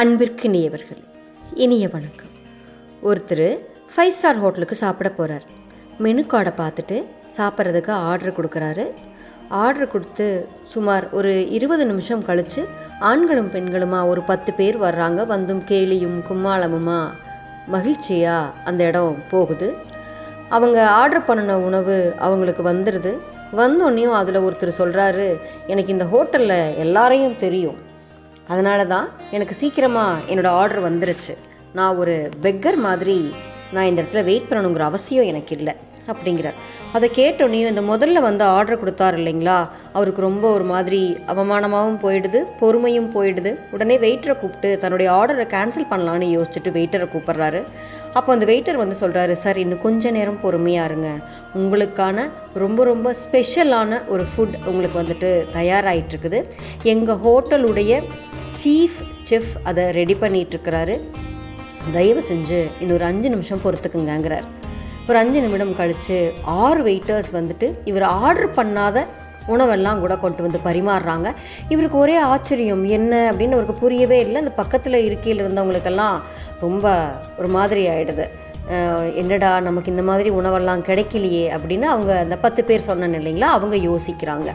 அன்பிற்கு நேயவர்கள் இனிய வணக்கம். ஒருத்தர் ஃபைவ் ஸ்டார் ஹோட்டலுக்கு சாப்பிட போகிறார் மெனு கார்டை பார்த்துட்டு சாப்பிட்றதுக்கு ஆர்டர் கொடுக்குறாரு. ஆர்டர் கொடுத்து சுமார் ஒரு இருபது நிமிஷம் கழித்து ஆண்களும் பெண்களுமா ஒரு பத்து பேர் வர்றாங்க வந்தும் கேலியும் கும்மாளமுமா. மகிழ்ச்சியாக அந்த இடம் போகுது. அவங்க ஆர்டர் பண்ணின உணவு அவங்களுக்கு வந்துடுது வந்தோடனையும் அதில் ஒருத்தர் சொல்கிறாரு எனக்கு இந்த ஹோட்டலில் எல்லாரையும் தெரியும். அதனால தான் எனக்கு சீக்கிரமாக என்னோடய ஆர்டர் வந்துருச்சு. நான் ஒரு பெக்கர் மாதிரி நான் இந்த இடத்துல வெயிட் பண்ணணுங்கிற அவசியம் எனக்கு இல்லை அப்படிங்கிறார். அதை கேட்டோன்னே இந்த முதல்ல வந்து ஆர்டர் கொடுத்தாரு இல்லைங்களா? அவருக்கு ரொம்ப ஒரு மாதிரி அவமானமாகவும் போயிடுது பொறுமையும் போயிடுது. உடனே வெயிட்டரை கூப்பிட்டு தன்னுடைய ஆர்டரை கேன்சல் பண்ணலான்னு யோசிச்சுட்டு வெயிட்டரை கூப்பிட்றாரு. அப்போ அந்த வெயிட்டர் வந்து சொல்கிறாரு சார் இன்னும் கொஞ்சம் நேரம் பொறுமையாக இருங்க. உங்களுக்கான ரொம்ப ரொம்ப ஸ்பெஷலான ஒரு ஃபுட் உங்களுக்கு வந்துட்டு தயாராகிட்டுருக்குது எங்கள் ஹோட்டலுடைய சீஃப் செஃப் அதை ரெடி பண்ணிகிட்ருக்கிறாரு. தயவு செஞ்சு இன்னொரு அஞ்சு நிமிஷம் பொறுத்துக்குங்கங்கிறார். ஒரு அஞ்சு நிமிடம் கழித்து ஆறு வெயிட்டர்ஸ் வந்துட்டு இவர் ஆர்டர் பண்ணாத உணவெல்லாம் கூட கொண்டு வந்து பரிமாறுறாங்க. இவருக்கு ஒரே ஆச்சரியம் என்ன? அப்படின்னு அவருக்கு புரியவே இல்லை. அந்த பக்கத்தில் இருக்கையில் இருந்தவங்களுக்கெல்லாம் ரொம்ப ஒரு மாதிரி ஆகிடுது என்னடா நமக்கு இந்த மாதிரி உணவெல்லாம் கிடைக்கலையே அப்படின்னு அவங்க அந்த பத்து பேர் சொன்னேன் இல்லைங்களா அவங்க யோசிக்கிறாங்க.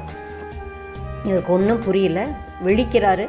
இவருக்கு ஒன்றும் புரியல. விழிக்கிறாரு.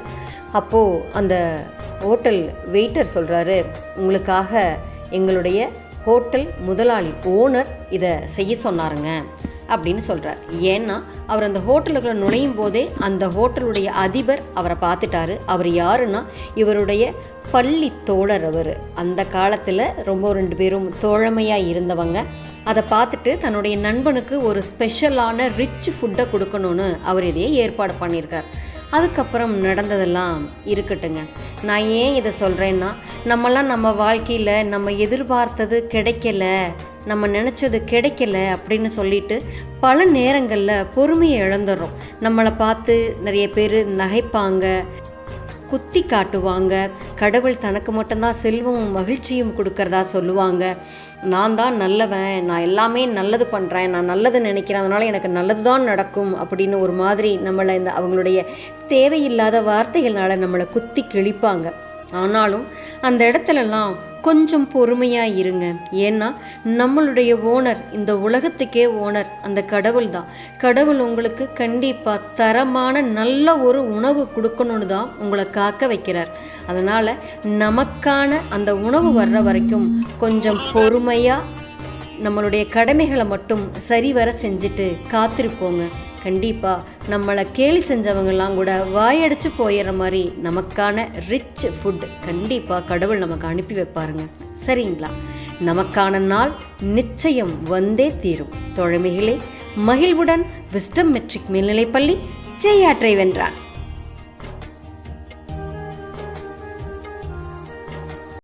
அப்போது அந்த ஹோட்டல் வெயிட்டர் சொல்கிறாரு உங்களுக்காக எங்களுடைய ஹோட்டல் முதலாளி ஓனர் இதை செய்ய சொன்னாருங்க அப்படின்னு சொல்கிறார் ஏன்னா அவர் அந்த ஹோட்டலுக்குள்ள நுழையும் போதே அந்த ஹோட்டலுடைய அதிபர் அவரை பார்த்துட்டாரு. அவர் யாருன்னா இவருடைய பள்ளி தோழர் அவர். அந்த காலத்தில் ரொம்ப ரெண்டு பேரும் தோழமையாக இருந்தவங்க. அதை பார்த்துட்டு தன்னுடைய நண்பனுக்கு ஒரு ஸ்பெஷலான ரிச் ஃபுட்டை கொடுக்கணும்னு அவர் இதையே ஏற்பாடு பண்ணியிருக்கார். அதுக்கப்புறம் நடந்ததெல்லாம் இருக்கட்டுங்க. நான் ஏன் இதை சொல்கிறேன்னா நம்மலாம் நம்ம வாழ்க்கையில் நம்ம எதிர்பார்த்தது கிடைக்கல நம்ம நினச்சது கிடைக்கல அப்படின்னு சொல்லிட்டு பல நேரங்களில் பொறுமையை இழந்துடுறோம். நம்மளை பார்த்து நிறைய பேர் நகைப்பாங்க குத்தி காட்டுவாங்க. கடவுள் தனக்கு மட்டும்தான் செல்வமும் மகிழ்ச்சியும் கொடுக்கறதா சொல்லுவாங்க. நான் தான் நல்லவன் நான் எல்லாமே நல்லது பண்ணுறேன் நான் நல்லது நினைக்கிறேன் அதனால் எனக்கு நல்லது தான் நடக்கும் அப்படின்னு ஒரு மாதிரி நம்மளை இந்த அவங்களுடைய தேவையில்லாத வார்த்தைகள்னால நம்மளை குத்தி கிழிப்பாங்க. ஆனாலும் அந்த இடத்துலலாம் கொஞ்சம் பொறுமையாக இருங்க. ஏன்னா நம்மளுடைய ஓனர் இந்த உலகத்துக்கே ஓனர் அந்த கடவுள் தான் கடவுள் உங்களுக்கு கண்டிப்பாக தரமான நல்ல ஒரு உணவு கொடுக்கணும்னு தான் உங்களை காக்க வைக்கிறார். அதனால் நமக்கான அந்த உணவு வர்ற வரைக்கும் கொஞ்சம் பொறுமையாக நம்மளுடைய கடமைகளை மட்டும் சரிவர செஞ்சுட்டு காத்திருப்போங்க. கண்டிப்பாக நம்மளை கேலி செஞ்சவங்கெல்லாம் கூட வாயடிச்சு போயிடுற மாதிரி நமக்கான ரிச் ஃபுட் கண்டிப்பாக கடவுள் நமக்கு அனுப்பி வைப்பாருங்க. சரிங்களா? நமக்கான நாள் நிச்சயம் வந்தே தீரும். தோழமைகளே மகிழ்வுடன் விஸ்டம் மெட்ரிக் மேல்நிலைப்பள்ளி ஜெயாற்றை வென்றான்